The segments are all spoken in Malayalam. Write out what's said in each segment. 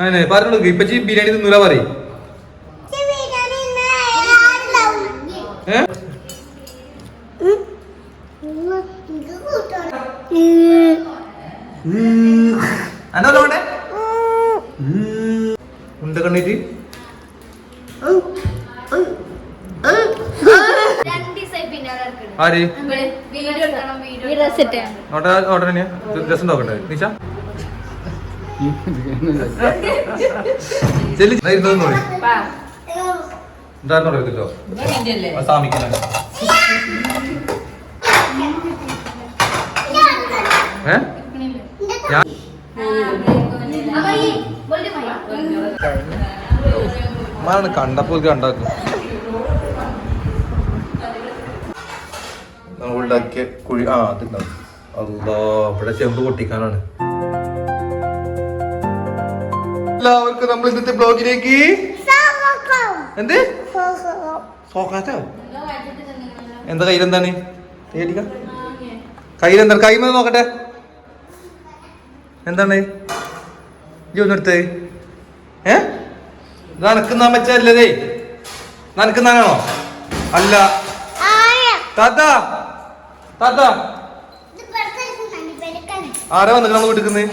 അങ്ങനെ പറഞ്ഞോളൂ ഇപ്പച്ചി ബിരിയാണി തിന്നൂല പറയും. ഉണ്ട കണ്ണിട്ട് ആര്? നോക്കട്ടെ ഇരുന്നോളി എന്തായിരുന്നു അറിയത്തില്ലോ കണ്ടാക്കും. കുഴി ആ അതുണ്ടാവും. അല്ലോ ഇവിടെ ചെമ്പ് പൊട്ടിക്കാനാണ്. എല്ലാവർക്കും നമ്മൾ ഇന്നത്തെ ബ്ലോഗിലേക്ക് എന്ത്? സോക്കാറ്റോ എന്താ കയ്യിലെന്താണ്? തേടിക്ക കയ്യിലെന്താണ്? കൈ മതി നോക്കട്ടെ. എന്താണ്? ഈ ഒന്നെടുത്ത് ഏ? നനക്കുന്ന വെച്ചല്ലേ നനക്കുന്നാണോ അല്ല. താത്ത. താത്ത. ആരാ വന്നിട്ട് നമ്മൾ ആ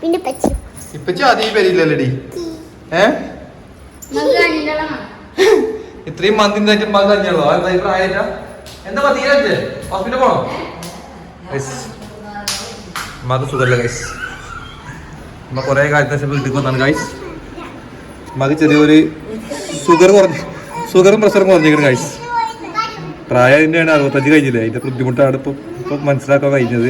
പിന്നെ പച്ച ഇപ്പച്ചി ആദ്യം ഈ പേരില്ലല്ലേടി ഏ? ഇത്രയും മന്തി മക കഴിഞ്ഞോ എന്താ പോണോ? ഗൈസ് മക സുഖല്ല ഗൈസ് നമ്മ കുറെ കാലത്തിന് ശേഷം വീട്ടിൽ വന്നാണ് ഗൈസ് മക ചെറിയൊരു ഷുഗർ കുറഞ്ഞു ഷുഗറും പ്രഷറും കുറഞ്ഞിരിക്കണം ഗൈസ് പ്രായം അതിന്റെയാണ് അറുപത്തഞ്ച് കഴിഞ്ഞില്ലേ? അതിന്റെ ബുദ്ധിമുട്ടാണ് ഇപ്പൊ ഇപ്പൊ മനസ്സിലാക്കാൻ കഴിഞ്ഞത്.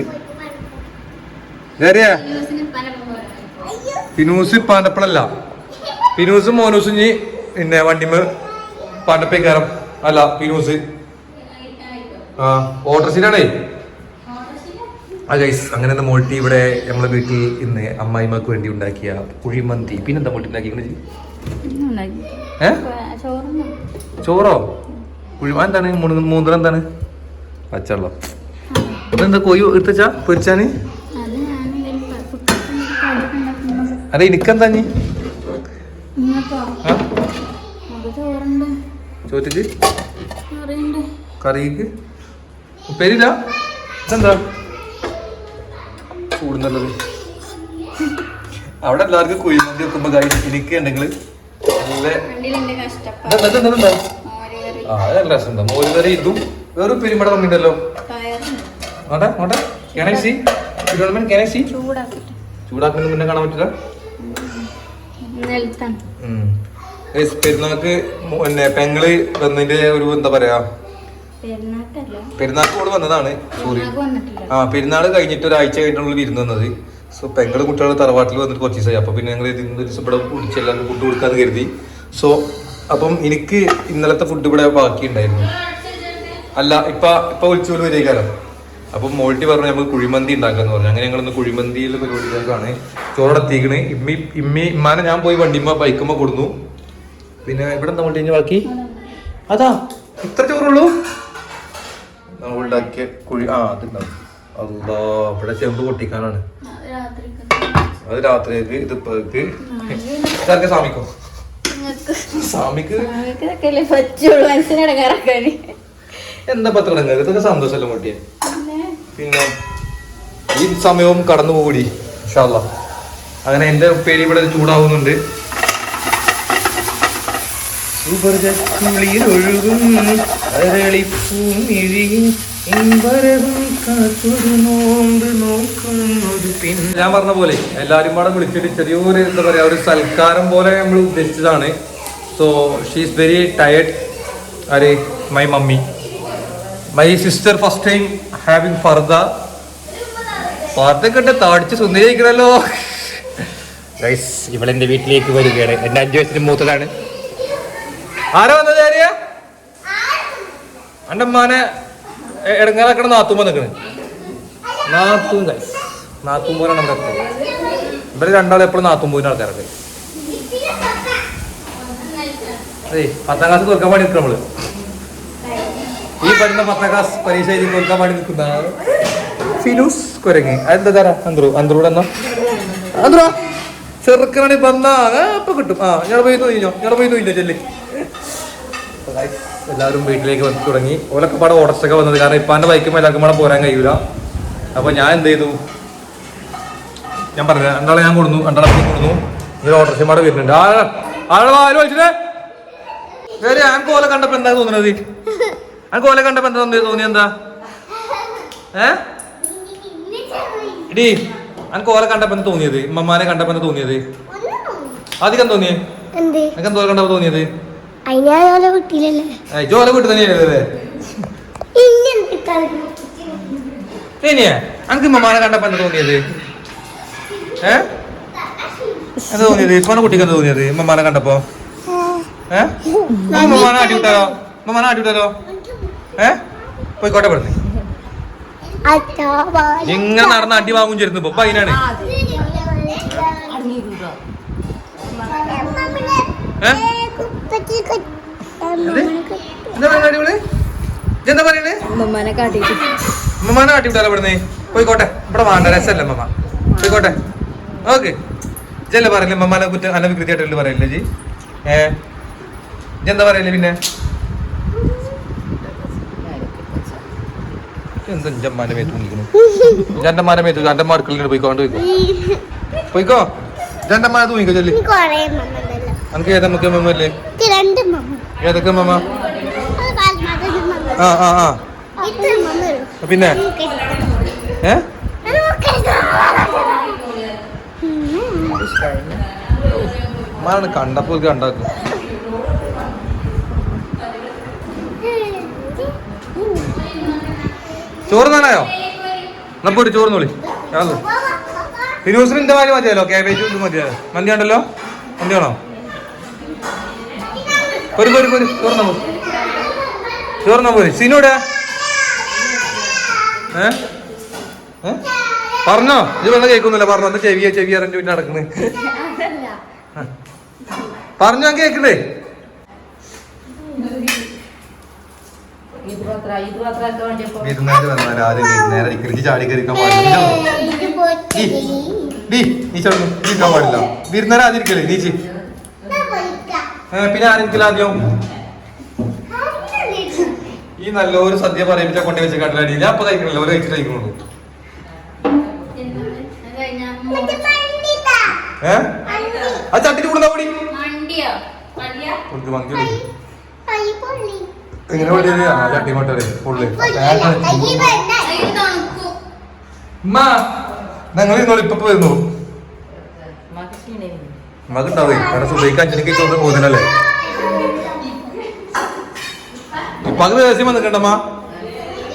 പിനൂസ് പാണ്ടപ്പളല്ല പിനൂസും മോനൂസും ഇനി പിന്നെ വണ്ടിമ പാണ്ടപ്പേക്കാരം അല്ല ഫിനൂസ്. ആ ഓട്ടർസിനാണേ ആ ഗൈസ് അങ്ങനെ എന്താ മോൾട്ടി ഇവിടെ നമ്മളെ വീട്ടിൽ ഇന്ന് അമ്മായിമാക്ക് വേണ്ടി ഉണ്ടാക്കിയ കുഴിമന്തി പിന്നെന്താ മോൾട്ടി ഉണ്ടാക്കി ഏ? ചോറോ? കുഴിമാൻ എന്താണ്? മൂന്ന് മൂന്നര എന്താണ്? പച്ചവെള്ളം. ഇതെന്താ കൊയ്യു എടുത്തച്ചാ? പൊരിച്ചാന്? അതെ എനിക്കെന്താ നീ? ചോറ്റിക്ക്? കറിക്ക്? ഉപ്പേരില്ല ഇതെന്താ? കൂടുന്നുള്ളത് അവിടെ എല്ലാവർക്കും കുഴിമന്തി വെക്കുമ്പോ ഗൈസ് എനിക്ക് ഉണ്ടെങ്കിൽ നല്ല രസമുണ്ട് മോര് കറി ഇതും വേറെ പെരുമട വന്നിട്ടല്ലോ ഓട്ടെ ഓട്ടെ കെനൈ ചൂടാക്കുന്ന മുന്നേ കാണാൻ പറ്റില്ല. മു- പിന്നെ പെങ്ങൾ വന്നതിന്റെ ഒരു എന്താ പറയാ? പെരുന്നാക്ക് കൂടെ വന്നതാണ് സോറി. ആ പെരുന്നാൾ കഴിഞ്ഞിട്ട് ഒരാഴ്ച കഴിഞ്ഞിട്ടുള്ള വിരുന്ന് വന്നത്. സോ പെങ്ങൾ കുട്ടികൾ തറവാട്ടിൽ വന്നിട്ട് കുറച്ച് ദിവസമായി. അപ്പൊ പിന്നെ ഞങ്ങൾ ഒരു ദിവസം ഇവിടെ കുടിച്ചെല്ലാം ഫുഡ് കൊടുക്കാന്ന് കരുതി. സോ അപ്പം എനിക്ക് ഇന്നലത്തെ ഫുഡ് ഇവിടെ ബാക്കി ഉണ്ടായിരുന്നു അല്ല ഇപ്പൊ ഇപ്പൊ വിളിച്ചു പോലും അപ്പം മോൾട്ടി പറഞ്ഞു നമ്മൾ കുഴിമന്തി ഉണ്ടാക്കാന്ന് പറഞ്ഞു. അങ്ങനെ ഞങ്ങൾ ഇന്ന് കുഴിമന്തിയിലെ പരിപാടിയിലേക്കാണ് ചോറടത്തിക്കണ് ഇമ്മി ഇമ്മി ഇമ്മാനെ ഞാൻ പോയി വണ്ടിമ്മ ബൈക്കുമ്മ കൊടുന്നു. പിന്നെ ഇവിടെ എന്താ മോൾട്ടി ബാക്കി? അതാ ഇത്ര ചോറുള്ളൂ. നമ്മൾ ഉണ്ടാക്കിയ കുഴി ആ അതുണ്ടാവും അല്ലോ ഇവിടെ ചെമ്പ് പൊട്ടിക്കാനാണ്. അത് രാത്രിക്ക് ഇത് ഇതൊക്കെ സാമിക്കോ സാമിക്ക് എന്താ പത്ത് പത്രം ഇതൊക്കെ സന്തോഷമല്ലോ മോട്ടിയെ പിന്നെ ഈ സമയവും കടന്നു പോകൂടി ഇൻഷാല്ല അങ്ങനെ എന്റെ പേര് ഇവിടെ ചൂടാവുന്നുണ്ട്. ഞാൻ പറഞ്ഞ പോലെ എല്ലാരും പാടെ വിളിച്ചിട്ട് ചെറിയൊരു എന്താ പറയാ ഒരു സൽക്കാരം പോലെ നമ്മൾ ഉദ്ദേശിച്ചതാണ്. So she she's very tired are my mummy my sister first time having ഫർദ ഫർദൊക്കെ താടിച്ച് സുന്ദരിക്കണല്ലോ ഗൈസ് ഇവളെന്റെ വീട്ടിലേക്ക് വരികയാണ്. എന്റെ അഞ്ചു വയസ്സിന് മൂത്തതാണ്. ആരാ വന്നത് ആര്യ? എന്റെ അമ്മാനെ ഇടങ്ങാറാക്കണ നാത്തും നിക്കണ് നാത്തും ഗൈസ് നാത്തും പോലാണ് നമ്മുടെ എപ്പോഴും ഇവർ രണ്ടാളും എപ്പോഴും നാത്തും പോയിന് ആൾക്കാരൊക്കെ. അതെ പത്താം ക്ലാസ് തോൽക്കാൻ വേണ്ടി നിൽക്കണം നമ്മൾ. പഠിക്കുന്ന പത്താം ക്ലാസ് പരീക്ഷ എഴുതി കൊടുക്കാൻ വേണ്ടി നിൽക്കുന്ന ഫിനൂസ് കുരങ്ങി അതെന്താ തരാ അന്ത്രു അന്ത്രൂടെ എന്നാ അന്ത്രു ചെറുക്കനാണ് വന്നാ അപ്പൊ ഇപ്പൊ കിട്ടും ആ ഞാൻ പോയി നോക്കിഞ്ഞോ ഞാൻ പോയി നോക്കിഞ്ഞോ ചെല്ലി എല്ലാവരും വീട്ടിലേക്ക് വന്ന് തുടങ്ങി ഓലൊക്കെ പാടെ ഓടച്ചൊക്കെ വന്നത് കാരണം ഇപ്പാന്റെ ബൈക്കും എല്ലാവർക്കും പാടെ പോരാൻ കഴിയൂല അപ്പൊ ഞാൻ എന്ത് ചെയ്തു ഞാൻ പറഞ്ഞു രണ്ടാളെ ഞാൻ കൊടുന്നു രണ്ടാളെ കൊടുന്നു ഇതൊരു ഓട്ടർഷൻ പാടെ വരുന്നുണ്ട് ആ ആളെ ആര് വിളിച്ചിട്ടേ വേറെ ഞാൻ കോല കണ്ടപ്പോ എന്താ തോന്നുന്നത് ഞാൻ കോല കണ്ടപ്പോ എന്താ തോന്നി എന്താ? ഏ? ഇടി അനക്ക് കോല കണ്ടപ്പോ എന്താ തോന്നിയത്? ഉമ്മമാരെ കണ്ടപ്പോ എന്താ തോന്നിയത്? അധികം തോന്നിയേ? എന്തേ? എനിക്ക് എന്തോ കണ്ടപ്പോ തോന്നിയത്? ജോല വീട്ടിൽ തന്നെയല്ലേ ഇനിയെ അനക്ക് ഉമ്മമാനെ കണ്ടപ്പോ എന്താ തോന്നിയത്? ഏ? എന്താ തോന്നിയത്? ഇപ്പൊ കുട്ടിക്ക് എന്താ തോന്നിയത്? ഉമ്മമാനെ കണ്ടപ്പോ? ഏ? ഉമ്മമാനെ ആട്ടി വിട്ടാലോ? ഉമ്മമാനെ ആട്ടി വിട്ടാലോ? ഏ? പോയിക്കോട്ടെ പറഞ്ഞു ഇങ്ങനെ നടന്ന് അടി വാങ്ങും ചേരുന്നു ഇപ്പൊ അതിനാണ്? എന്താ? പറയണേ? ഉമ്മമാനെ ഇവിടുന്ന് പോയിക്കോട്ടെ. ഇവിടെ വേണ്ട രസമല്ല ഉമ്മ പോയിക്കോട്ടെ. ഓക്കെ. ജല്ല പറയല്ലേ ഉമ്മമാനെ കുറ്റം അല്ല വികൃതിയായിട്ടല്ലേ പറയില്ലേ ജി ഏ? എന്താ പറയല്ലേ പിന്നെ? എന്താ ജമ്മാന്റെ മേത്ത് മുങ്ങിക്കണു രണ്ടമ്മാന്റെ മേത്ത് രണ്ടമ്മ അടുക്കളയിൽ പോയിക്കോണ്ട് പോയിക്കോ പോയിക്കോ രണ്ടമ്മാനെ തൂങ്ങിക്കോ ചൊല്ലി നമുക്ക് ഏതാ നമുക്ക് മമ്മ ഏതൊക്കെ മമ്മ. ആ ആ ആ. പിന്നെ ഏ അമ്മാണ് കണ്ടപ്പോൾ കണ്ടാക്കും ചോറ് താനായോ നമുക്ക് ഒരു ചോറ് നോളി ഫിനൂസിന് ഇന്റെ മാതിരി മതിയല്ലോ കാബേജ് ഇത് മതിയല്ലോ മന്തി ഉണ്ടല്ലോ? മന്തി ആണോ ഒരു ഒരു ഒരു ചോറിനാ പോര്. ചോറിനാ പോര്. സിനോടെ ഏ? പറഞ്ഞോ. ഇത് വെള്ളം കേൾക്കുന്നില്ല. പറഞ്ഞോ. എന്താ ചെവിയ ചെവിയ അറിഞ്ഞു പിന്നെ നടക്കുന്നത്. പറഞ്ഞോ ഞാൻ കേക്കണ്ടേ വിരുന്നാര് വന്നാൽ ആരും വിരുന്നേരെ ഇക്കരിച്ച് ചാടി കയറിക്കാൻ പാടില്ല. നീ നീ ഇരിക്കാൻ പാടില്ല. വിരുന്നേരെ ആദ്യം ഇരിക്കല്ലേ നീച്ച് പിന്നെ ആരെങ്കിലും ആദ്യം? ഈ നല്ലൊരു സദ്യ പറയിപ്പിച്ച കൊണ്ടു വെച്ച കടലടി ഞാൻ അപ്പൊ കഴിക്കണല്ലോ? ഒരു കഴിച്ചിട്ട് കഴിക്കണുള്ളൂ. ഏ? ആ ചട്ടിട്ട് കൊടുത്താ കൂടി കൊടുക്ക് ചട്ടി കൊണ്ടേ ഫുള്ള് ഉമ്മ ഞങ്ങൾ ഇന്നോട് ഇപ്പൊ വരുന്നു. ഉമ്മക്ക് ഉണ്ടാവേ അവിടെ സുബൈക്ക് അഞ്ചിനിക്ക് ചോദ്യം പോകുന്നല്ലേ ഇപ്പൊ അത് ദിവസം വന്നിട്ടുണ്ടമ്മ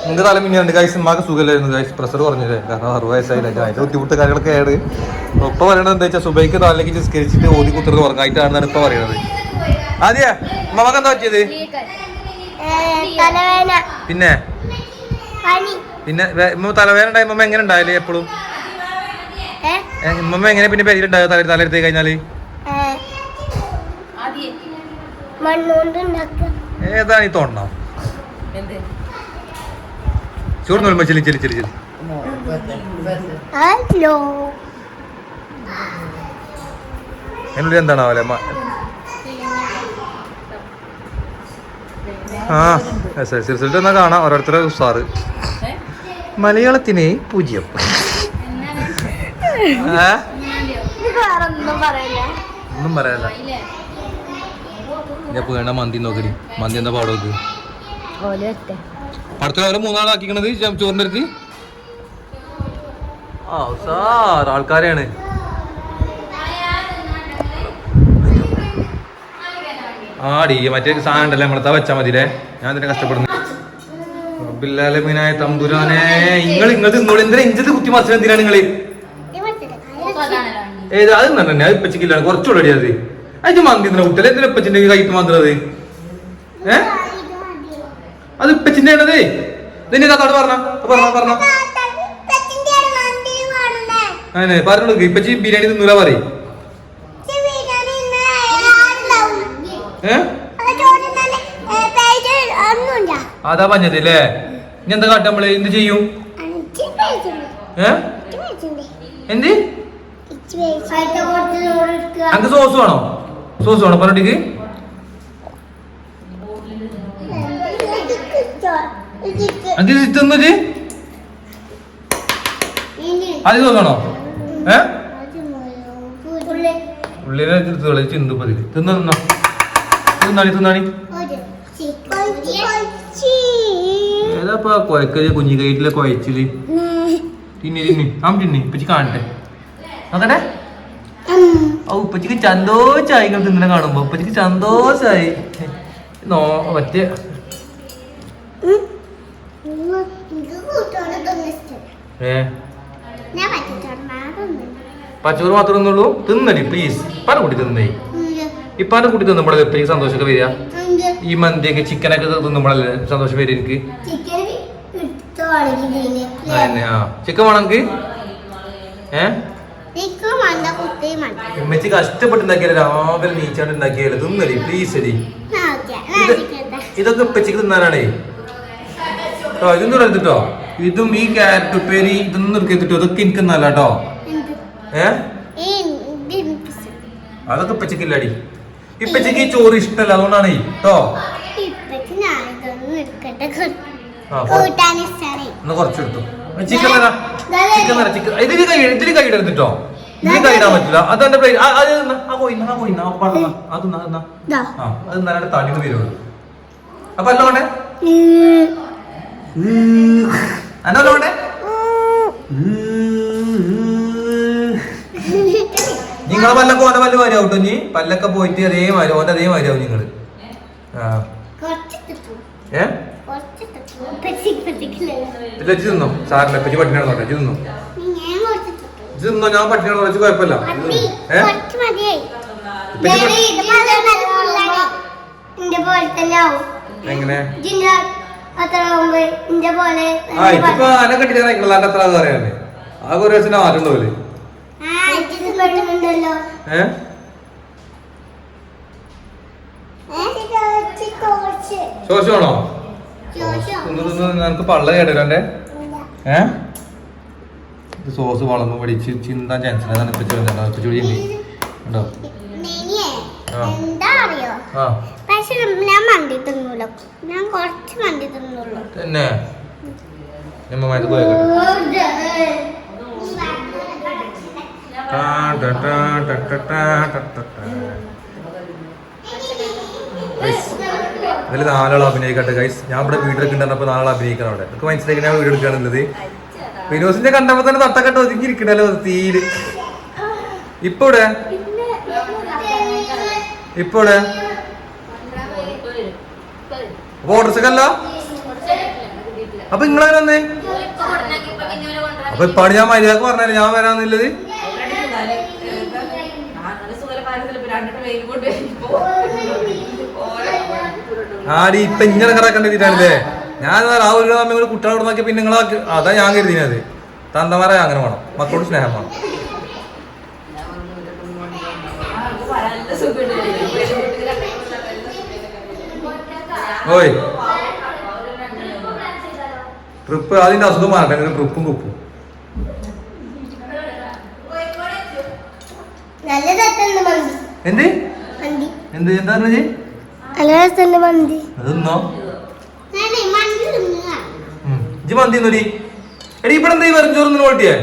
നിന്റെ തല മിന്നുണ്ട് ഗൈസ് ഉമ്മാക്ക് സുഖമില്ലായിരുന്നു ഗൈസ് പ്രഷർ കുറഞ്ഞില്ലേ? കാരണം അറുപത് വയസ്സായില്ല? അതിന്റെ ബുദ്ധിമുട്ട് കാര്യങ്ങളൊക്കെ ആയത്. ഇപ്പൊ പറയണത് എന്താ വെച്ചാൽ സുബൈക്ക് താലിലേക്ക് നിസ്കരിച്ചിട്ട് ഓതി കുത്തിട്ട് ഉറങ്ങായിട്ടാണെന്നാണ് ഇപ്പൊ പറയണത്. ആദ്യ ഉമ്മക്ക് എന്താ പറ്റിയത്? തലവേന പിന്നെ? പനി. പിന്നെ ഇമ്മ തലവേന തലവേദന ഉണ്ടായി ഉമ്മ എങ്ങനെ ഉണ്ടായാലേ എപ്പോഴും ഇമ്മ ഉമ്മ എങ്ങനെ പിന്നെ പെരിയിലുണ്ടായോ തല തലയെടുത്ത് കഴിഞ്ഞാൽ? ഏതാണ് ഈ തോണ്ണ? ചോർന്നു നോളുമ്പോ ചെല്ലി ചെല്ലി ചെല്ലി ചെല്ലി. അതിനുള്ളിൽ എന്താണാവല്ലേ അമ്മ ആ എസ് എസ് റിസൾട്ട് എന്നാ കാണാം. ഓരോരുത്തരെ സാറ് മലയാളത്തിന് പൂജ്യം. ഒന്നും പറയാല്ല. ഞാൻ വേണ്ട മന്തി നോക്കടി. മന്തി എന്താ പാട് നോക്ക്. അടുത്ത മൂന്നാളാക്കിക്കണത് ചോറിന്റെ അടുത്ത്. ആ സാർ ആൾക്കാരെയാണ്. ആടി മറ്റേ സാധനം ഉണ്ടല്ലേ നമ്മളെ തവച്ചാ മതിലേ ഞാൻ ഇതിനെ കഷ്ടപ്പെടുന്നു. റബ്ബില്ലാലമീനായ തമ്പുരാനെ നിങ്ങൾ നിങ്ങൾ നിന്നോട് എന്തിനാ ഇഞ്ചത് കുത്തി മത്സരം എന്തിനാ നിങ്ങൾ ഏത് അത് തന്നെ അത് ഇപ്പച്ചിക്കില്ലാണ് കുറച്ചുകൂടെ അത്. അത് മന്തി എന്തിനാ എന്തിനാ ഇപ്പച്ചിന്റെ കൈത്ത് മന്ത്രത് ഏ? അത് ഇപ്പച്ചിന്റെ ആണത്. നിന്നെ താത്തോട് പറഞ്ഞ? പറഞ്ഞ പറഞ്ഞ. അങ്ങനെ പറഞ്ഞു ഇപ്പച്ചി ബിരിയാണി തിന്നൂല പറയും. അതാ പറഞ്ഞതില്ലേ? ഇനി എന്താ കാട്ട നമ്മൾ എന്ത് ചെയ്യും? എന്ത്? അങ്ങ് സോസ് വേണോ? സോസ് വേണോ? പറഞ്ഞിക്ക് അത് തിന്നിട്ട് അത് തോന്നണോ ഏ? ഉള്ളിലെ ചിന്തിപ്പതിൽ തിന്നോ. തിന്നാണി തിന്നാണി ഏതാപ്പാ കൊയക്കൽ കുഞ്ഞി കൈറ്റിലെ കൊയച്ചിൽ തിന്നി തിന്നി. ആം തിന്നി. ഇപ്പച്ചി കാണട്ടെ. നോക്കട്ടെ. ഔ ഉപ്പച്ചിക്ക് സന്തോഷായി ഇങ്ങനെ തിന്നണ കാണുമ്പോ ഉപ്പച്ചിക്ക് ചന്തോഷായി നോ മറ്റേ ഏ? പച്ചോറ് മാത്രമേ ഉള്ളൂ തിന്നടി പ്ലീസ് പല കൂട്ടി തിന്നേ. ഇപ്പാനെ കൂട്ടി തിന്നുമ്പോഴല്ലേ എപ്പോഴും സന്തോഷമൊക്കെ വരിക? ഈ മന്തിയൊക്കെ ചിക്കനൊക്കെ തിന്നുമ്പോഴല്ലേ സന്തോഷം വരിക എനിക്ക്? ചിക്കൻ ആ. വേണം എനിക്ക് ഏ? ഉമ്മച്ചി കഷ്ടപ്പെട്ട് ഉണ്ടാക്കിയാലേ രാവിലെ നീച്ചാണ്ട് ഉണ്ടാക്കിയാലേ തിന്നടി പ്ലീസ് അടി ഇത് ഇതൊക്കെ ഉപ്പച്ചിക്ക് തിന്നാനാണേ. കേട്ടോ ഇതൊന്നും എടുത്തിട്ടോ ഇതും ഈ ക്യാരറ്റ് ഉപ്പേരി ഇതൊന്നും എടുത്തിട്ടോ ഇതൊക്കെ എനിക്ക് നല്ല കേട്ടോ ഏ? അതൊക്കെ ഉപ്പച്ചിക്കില്ലടി ഇപ്പച്ചക്ക് ഈ ചോറ് ഇഷ്ടല്ല അതുകൊണ്ടാണ്. കേട്ടോ ഒന്ന് കുറച്ചെടുത്തു ചിക്കൻ ചിക്കൻ തരാ ചിക്കൻ ഇതിൽ കൈ ഇതിൽ കൈയിടരുത് കേട്ടോ കൈയിടാൻ പറ്റില്ല. അത് എന്റെ പ്ലേറ്റ് അത് ആ ആ അത് ആ അത് നല്ല അപ്പൊ അല്ല കൊണ്ടേ അന്നല്ലോ കൊണ്ടേ നിങ്ങളെ പല്ലൊക്കെ ഓന്റെ പല്ല് വരും കേട്ടോ നീ പല്ലൊക്കെ പോയിട്ട് അതേ അതേമാതിരി ഓന്റെ അതേ ആവും നിങ്ങൾ. ആ. സാറിന്റെ പറ്റി ഇത് തിന്നോ? തിന്നോ ഇത് തിന്നോ? ഞാൻ പട്ടിണി കിടന്നോ കുഴപ്പമില്ല. ഏ? എങ്ങനെ? ആ ഇതിപ്പോ അനക്കെട്ടിട്ടാണ് ഇംഗ്ലണ്ട് അത്ര പറയാനേ ആ കുറേ ദിവസം മാറ്റം തോല്ലേ ചോദിച്ചോണോ? നിനക്ക് പള്ള കേട്ടല്ലേ ഏ? സോസ് വളർന്നു പിടിച്ച് ചിന്താൻ ചാൻസ് ഉണ്ടോ? ഞാൻ ഞാൻ കുറച്ച് മന്തി തിന്നുള്ളൂ. തന്നെ. ഇതിൽ നാലാൾ അഭിനയിക്കട്ടെ ഗൈസ് ഞാൻ ഇവിടെ വീട്ടിലൊക്കെ ഉണ്ടെന്നപ്പോ നാലാൾ അഭിനയിക്കണം അവിടെ. എനിക്ക് മനസ്സിലാക്കി ഞാൻ വീട് എടുക്കുകയാണുള്ളത് വിനോസിന്റെ കണ്ടപ്പോ തന്നെ തട്ടക്കെട്ട് ഒതുക്കിയിരിക്കണല്ലോ തീര് ഇപ്പൊ ഇവിടെ ഇപ്പൊ ഇവിടെ അപ്പൊ ഓട്ടർസക്കല്ല അപ്പൊ നിങ്ങളെ അപ്പൊ ഇപ്പാണ് ഞാൻ മര്യാദയ്ക്ക് പറഞ്ഞാൽ ഞാൻ വരാന്നില്ലത്. ആടി ഇപ്പൊ ഇങ്ങനെ കറക്കേണ്ട തീരാണല്ലേ ഞാൻ ആ ഒരു അമ്മ കൂടെ കുട്ടികളോട് നോക്കിയ പിന്നെ നിങ്ങളെ അതാ ഞാൻ കരുതിനത് തന്തമാരെ അങ്ങനെ വേണം. മക്കളോട് സ്നേഹം വേണം. ഓയ്. ട്രിപ്പ് അതിന്റെ അസുഖം മാറട്ടെ. ട്രിപ്പും കുപ്പും. എന്ത്? എന്ത് എന്താ പറഞ്ഞേ മന്തി? അതൊന്നോ ഇജ്ജ് മന്തി എന്നൊരി എടി ഇവിടെ എന്താ ഈ വെറും ചോറ് ഓട്ടിയേ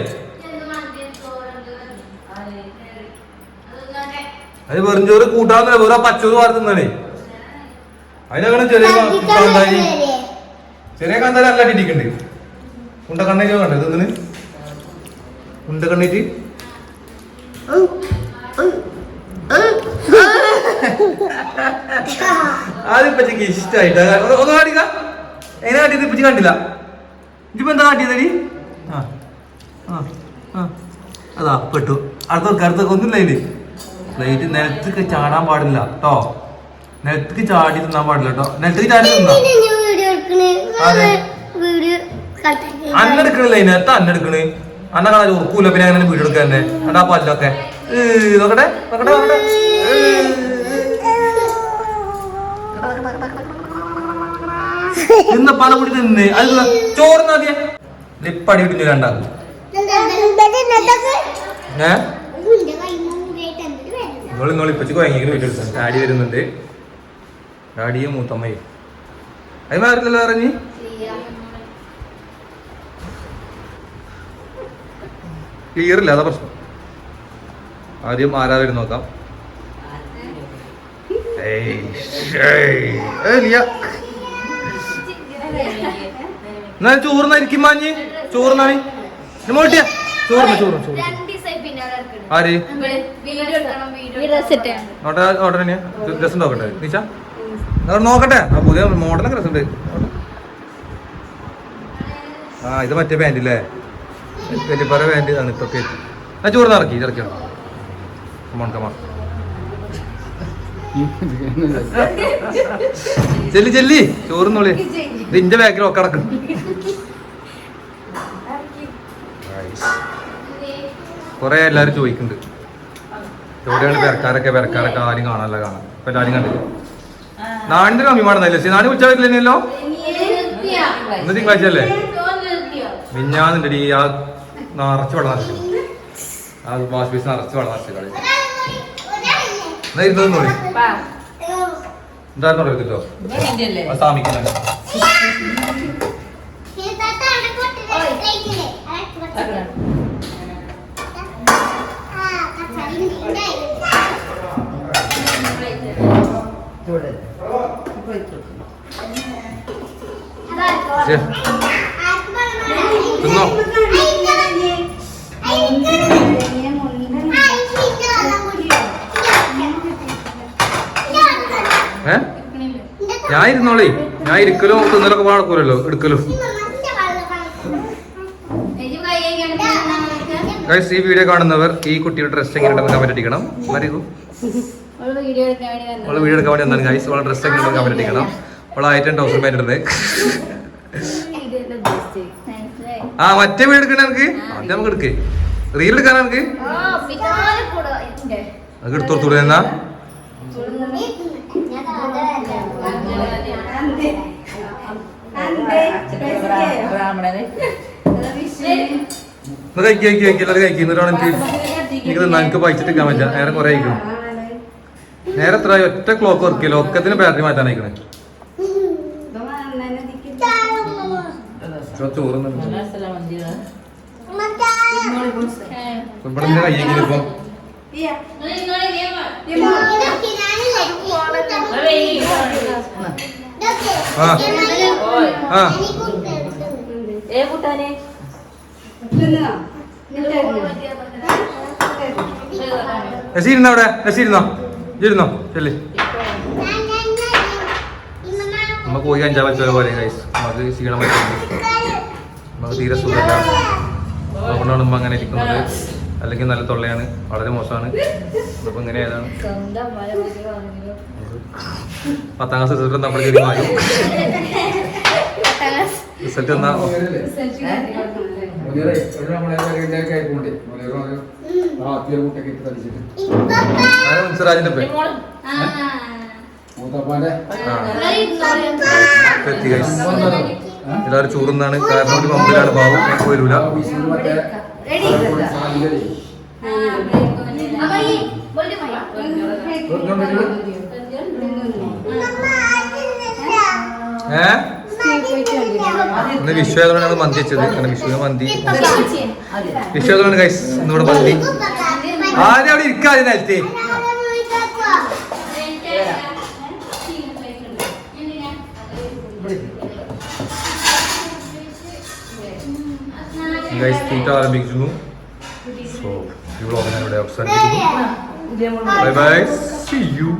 അത് വെറും ചോറ് കൂട്ടാന്നില്ല വെറുതെ പച്ചോറ് വാർത്തുന്നേ അതിനങ്ങനെ ചെറിയ കാന്താരി. ചെറിയ കാന്താരി അല്ല കിട്ടിക്കണ്ട് ഉണ്ടക്കണ്ണേക്ക് കണ്ടേ? ഇതൊന്നിന് ഉണ്ടക്കണ്ണേക്ക് കണ്ണേറ്റ് ഇഷ്ടമായിട്ട് ഒന്ന് കാട്ടിക്ക എങ്ങനെ കാട്ടിയത് ഇപ്പച്ചി കണ്ടില്ല. ഇതിപ്പോ എന്താ കാട്ടിയതടി? ആ ആ ആ. അതാ പെട്ടു. അടുത്ത അടുത്തൊക്കെ ഒന്നുമില്ല പ്ലേറ്റ് നിലത്തേക്ക് ചാടാൻ പാടില്ല കേട്ടോ നിലത്തേക്ക് ചാടി തിന്നാൻ പാടില്ല കേട്ടോ നിലത്തേക്ക് ചാടി തിന്നാ? വീഡിയോ എടുക്കണേ. അതെ. വീഡിയോ അന്നെടുക്കണില്ല ഇതിനകത്ത് അന്നെടുക്കണ് അന്ന കാണാൻ ഉറക്കൂല പിന്നെ അങ്ങനെ വീട് എടുക്കാൻ തന്നെ. അണ്ടാ പല്ലൊക്കെ. നോക്കട്ടെ നോക്കട്ടെ നോക്കട്ടെ. ഏ. ഇന്ന് പല കൂടി നിന്ന്. അല്ല. ചോറ് നാദ്യ ലിപ്പടി ഇടിഞ്ഞു രണ്ടാക്കും. ഏ? നിങ്ങൾ ഇന്നോളി ഇപ്പച്ചി കുഴങ്ങിങ്ങനെ വീട്ടിൽ ഡാഡി വരുന്നുണ്ട്. ഡാഡിയും മൂത്തമ്മയും. അത് മാറില്ലല്ലോ പറഞ്ഞു. ക്ലിയർ ഇല്ല അതാ പ്രശ്നം. ആദ്യം ആരാ വരും നോക്കാം. ഏയ്, ഏയ്, ഏയ്, ലിയ. എന്നാ ചോറുന്നായിരിക്കും മാഞ്ഞ് ചോറുന്നാണ് മോട്ടിയ ചോറുന്ന ചോറ് ചോറ്. ആര്? ഡ്രസ് നോക്കട്ടെ. നീച്ച? നോക്കട്ടെ. പുതിയ മോഡലൊക്കെ ഉണ്ട് ആ ഇത് മറ്റേ പാന്റ് അല്ലേ വലിയപ്പറ പാന്റ് ആണ് ഇപ്പൊ ആ ചോറ് ഇറക്കി ഇറക്കണം കമോൺ കമോൺ ചെല്ലി ചെല്ലി. ചോറുന്നുള്ളി നിന്റെ ബാക്കിൽ ഒക്കെ അടക്കണം കുറെ എല്ലാരും ചോദിക്കുന്നുണ്ട് എവിടെയാണ് പെരക്കാരൊക്കെ? പെരക്കാരൊക്കെ ആരും കാണാനല്ല കാണാൻ ഇപ്പൊ എല്ലാരും കണ്ടില്ല? നാടിന്റെ കമ്മിമാണെന്നല്ലേ നാട് ഉച്ചവരില്ലല്ലോ ഇന്ന് തിങ്കളാഴ്ച അല്ലേ? മിഞ്ഞാന്നുണ്ടടി ആ നിറച്ച് വെള്ളം നിറച്ചു ആ വാഷ് ബേസ് നിറച്ച് വെള്ളം നിറച്ചു കളി. എന്നാ ഇരുന്നോളി എന്തായിരുന്നു എടുത്തിട്ടോ ആ സാമിക്കുന്നുണ്ട് ശരി. തിന്നോ ഏ ഞാൻ ഇരുന്നോളേ ഞാൻ ഇരിക്കലോ തിന്നലൊക്കെ പാടക്കൂലല്ലോ എടുക്കലോ. ഈ വീഡിയോ കാണുന്നവർ ഈ കുട്ടിയുടെ ഡ്രസ് എങ്ങനെയുണ്ടെന്ന് കമന്റ് അടിക്കണം. അറിയൂ വീഡിയോ എടുക്കാൻ വേണ്ടി വന്നു അവൾ വീഡിയോ എടുക്കാൻ വേണ്ടി എന്താണ് ഗൈസ് അവളെ ഡ്രസ് എങ്ങനെയുണ്ടെന്ന് കമന്റ് അടിക്കണം. അവളെ ആയിട്ടും ടൗസർ പാന്റ് ആ മറ്റേ വീട് എടുക്കണ എനിക്ക് അതെ നമുക്ക് എടുക്കേ. റീൽ എടുക്കാൻ എനിക്ക് അത് എടുത്തോർത്തൂടെ എന്നാ ബ്രാഹ്മണന് ഒന്ന് കഴിക്കുക കഴിക്കുക എല്ലാവരും കഴിക്കുക എന്നിട്ടാണ് എനിക്ക് എനിക്ക് തിന്നാൻ എനിക്ക് പൈച്ചിട്ട് നിൽക്കാൻ പറ്റില്ല. നേരെ കുറെ കഴിക്കണം നേരെ എത്ര ഒറ്റ ക്ലോക്ക് വർക്ക് ചെയ്യില്ല ഒക്കത്തിന് ബാറ്ററി മാറ്റാൻ അയക്കണേ ചോറ് ഇവിടെ കയ്യെങ്കിലും ഇപ്പം. ഏ കൂട്ടാനെ ഇരുന്നോ? ചെല്ലി. പോയി അഞ്ചാം പറ്റുന്ന പോലെ ഗൈസ് നമുക്ക് ക്ഷീണം നമുക്ക് തീരെ സുഖമില്ല. അതുകൊണ്ടാണ് നമ്മ അങ്ങനെ ഇരിക്കുന്നത്. അല്ലെങ്കിൽ നല്ല തൊള്ളയാണ് വളരെ മോശമാണ്. അപ്പൊ ഇങ്ങനെ ഏതാണ് പത്താം ക്ലാസ് റിസൾട്ട് നമ്മൾ ചെറിയ മാറി റിസൾട്ട് എന്നാ ആരാ സിറാജിന്റെ പേ എത്തി ഗൈസ് എല്ലാവരും ചൂടുന്നാണ് കാരണം ഒരു പമ്പിലാണ് ബാബു ഏ ഇന്ന് വിഷു ആയതുകൊണ്ട് ഞങ്ങൾ മന്തി വെച്ചത്. കാരണം വിഷുവിന് മന്തി. വിഷു ആയതുകൊണ്ട് ഗൈസ് ഇന്നിവിടെ മന്തി. ആദ്യം അവിടെ ഇരിക്കാതെ നിലത്തെ. ഗൈസ് തീറ്റ ആരംഭിക്കുന്നു സോ ഈ വ്ളോഗ് ഞാൻ ഇവിടെ അവസാനിപ്പിക്കുന്നു ബൈ ബൈ സി യു